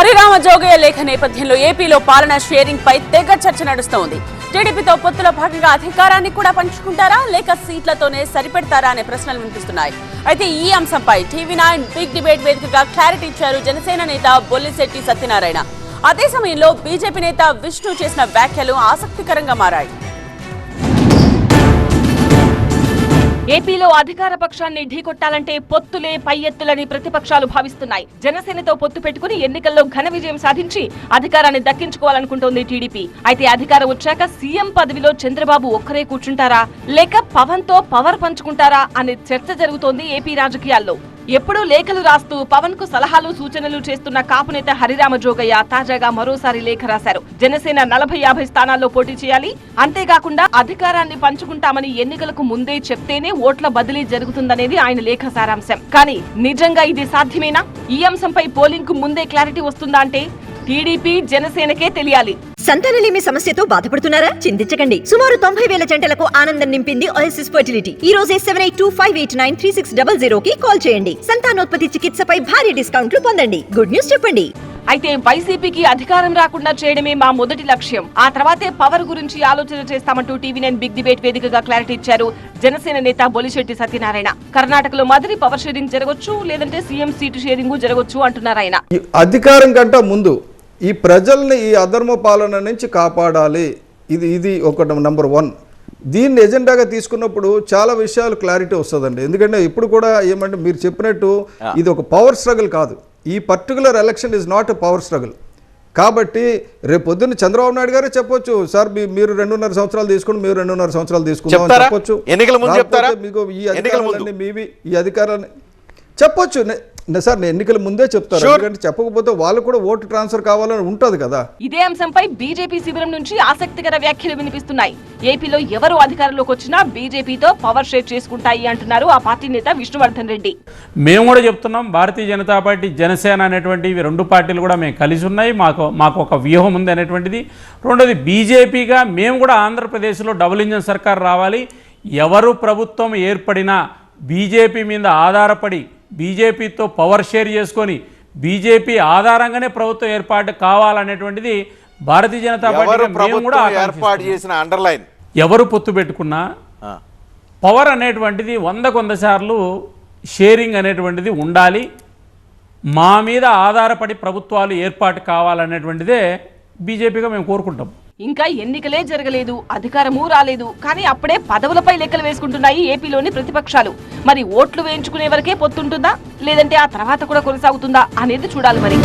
హరిరామ జోగయ్య లేఖ నేపథ్యంలో ఏపీలో పాలన షేరింగ్ పై తెగ చర్చ నడుస్తోంది. టీడీపీతో పొత్తులో భాగంగా అధికారాన్ని కూడా పంచుకుంటారా? లేక సీట్లతోనే సరిపెడతారా అనే ప్రశ్నలు వినిపిస్తున్నాయి. అయితే ఈ అంశంపై టీవీ నైన్ బిగ్ డిబేట్ వేదికగా క్లారిటీ ఇచ్చారు జనసేన నేత బొల్లిశెట్టి సత్యనారాయణ. అదే సమయంలో బీజేపీ నేత విష్ణు చేసిన వ్యాఖ్యలు ఆసక్తికరంగా మారాయి. ఏపీలో అధికార పక్షాన్ని ఢీకొట్టాలంటే పొత్తులే పై ఎత్తులని ప్రతిపక్షాలు భావిస్తున్నాయి. జనసేనతో పొత్తు పెట్టుకుని ఎన్నికల్లో ఘన విజయం సాధించి అధికారాన్ని దక్కించుకోవాలనుకుంటోంది టీడీపీ. అయితే అధికారం వచ్చాక సీఎం పదవిలో చంద్రబాబు ఒక్కరే కూర్చుంటారా? లేక పవన్తో పవర్ పంచుకుంటారా? అనే చర్చ జరుగుతోంది ఏపీ రాజకీయాల్లో. ఎప్పుడూ లేఖలు రాస్తూ పవన్కు సలహాలు సూచనలు చేస్తున్న కాపు నేత హరిరామ జోగయ్య తాజాగా మరోసారి లేఖ రాశారు. జనసేన నలభై యాభై స్థానాల్లో పోటీ చేయాలి. అంతేకాకుండా అధికారాన్ని పంచుకుంటామని ఎన్నికలకు ముందే చెప్తేనే ఓట్ల బదిలీ జరుగుతుందనేది ఆయన లేఖ సారాంశం. కానీ నిజంగా ఇది సాధ్యమేనా? ఈ అంశంపై పోలింగ్కు ముందే క్లారిటీ వస్తుందా అంటే టీడీపీ జనసేనకే తెలియాలి. సంతానలేమి సమస్యతో బాధపడుతున్నారా? చింతించకండి. సుమారు తొంభై వేల జంటలకు ఆనందం నింపింది ఓఎస్ఎస్ ఫర్టిలిటీ ఈ రోజే seven eight two five eight nine three six double zero కి కాల్ చేయండి. సంతానోత్పత్తి చికిత్సపై భారీ డిస్కౌంట్లు పొందండి. గుడ్ న్యూస్ చెప్పండి. అయితే వైసీపీకి అధికారం రాకుండా చేయడమే మా మొదటి లక్ష్యం. ఆ తర్వాతే పవర్ గురించి ఆలోచన చేస్తామంటూ టీవీ నైన్ బిగ్ డిబేట్ వేదికగా క్లారిటీ ఇచ్చారు జనసేన నేత బొలిశెట్టి సత్యనారాయణ. కర్ణాటకలో మాదిరి పవర్ షేరింగ్ జరగొచ్చు లేదంటే సీఎం సీటు షేరింగ్ జరగొచ్చు అంటున్నారు ఆయన. అధికారం కంటే ముందు ఈ ప్రజల్ని ఈ అధర్మ పాలన నుంచి కాపాడాలి. ఇది ఇది ఒక నంబర్ వన్ దీన్ని ఎజెండాగా తీసుకున్నప్పుడు చాలా విషయాలు క్లారిటీ వస్తుందండి. ఎందుకంటే ఇప్పుడు కూడా ఏమంటే మీరు చెప్పినట్టు ఇది ఒక పవర్ స్ట్రగుల్ కాదు. ఈ particular election is not a power struggle కాబట్టి రేపు పొద్దున్న చంద్రబాబు నాయుడు గారే చెప్పొచ్చు సార్ మీరు రెండున్నర సంవత్సరాలు తీసుకుని మీరు రెండున్నర సంవత్సరాలు తీసుకుందాం? చెప్పొచ్చు? మీకు ఈ. అధికారాలన్నీ మీవి ఈ అధికారాన్ని చెప్పొచ్చు. సార్ నేను ఎన్నికల ముందే చెప్తాను. Sure. ఎందుకంటే చెప్పకపోతే వాళ్ళు కూడా ఓటు ట్రాన్స్ఫర్ కావాలని ఉంటుంది కదా. ఇదే అంశంపై బీజేపీ శిబిరం నుంచి ఆసక్తికర వ్యాఖ్యలు వినిపిస్తున్నాయి. ఏపీలో ఎవరు అధికారంలోకి వచ్చినా బీజేపీతో పవర్ షేర్ చేసుకుంటాయి అంటున్నారు ఆ పార్టీ నేత విష్ణువర్ధన్ రెడ్డి. మేము కూడా చెప్తున్నాం భారతీయ జనతా పార్టీ జనసేన అనేటువంటి ఇవి రెండు పార్టీలు కూడా మేము కలిసి ఉన్నాయి. మాకు మాకు ఒక వ్యూహం ఉంది అనేటువంటిది. రెండోది బీజేపీగా మేము కూడా ఆంధ్రప్రదేశ్లో డబుల్ ఇంజన్ సర్కార్ రావాలి. ఎవరు ప్రభుత్వం ఏర్పడినా బీజేపీ మీద ఆధారపడి బీజేపీతో పవర్ షేర్ చేసుకొని బీజేపీ ఆధారంగానే ప్రభుత్వం ఏర్పాటు కావాలనేటువంటిది భారతీయ జనతా పార్టీ కూడా ఏర్పాటు. చేసిన అండర్లైన్? ఎవరు పొత్తు పెట్టుకున్నా పవర్ అనేటువంటిది వంద సార్లు షేరింగ్ అనేటువంటిది ఉండాలి. మా మీద ఆధారపడి ప్రభుత్వాలు ఏర్పాటు కావాలనేటువంటిదే బీజేపీగా మేము కోరుకుంటాం. ఇంకా ఎన్నికలే జరగలేదు అధికారమూ రాలేదు. కానీ అప్పుడే పదవులపై లెక్కలు వేసుకుంటున్నాయి ఏపీలోని ప్రతిపక్షాలు. మరి ఓట్లు వేయించుకునే వరకే పొత్తుంటుందా? లేదంటే ఆ తర్వాత కూడా కొనసాగుతుందా అనేది చూడాలి మరి.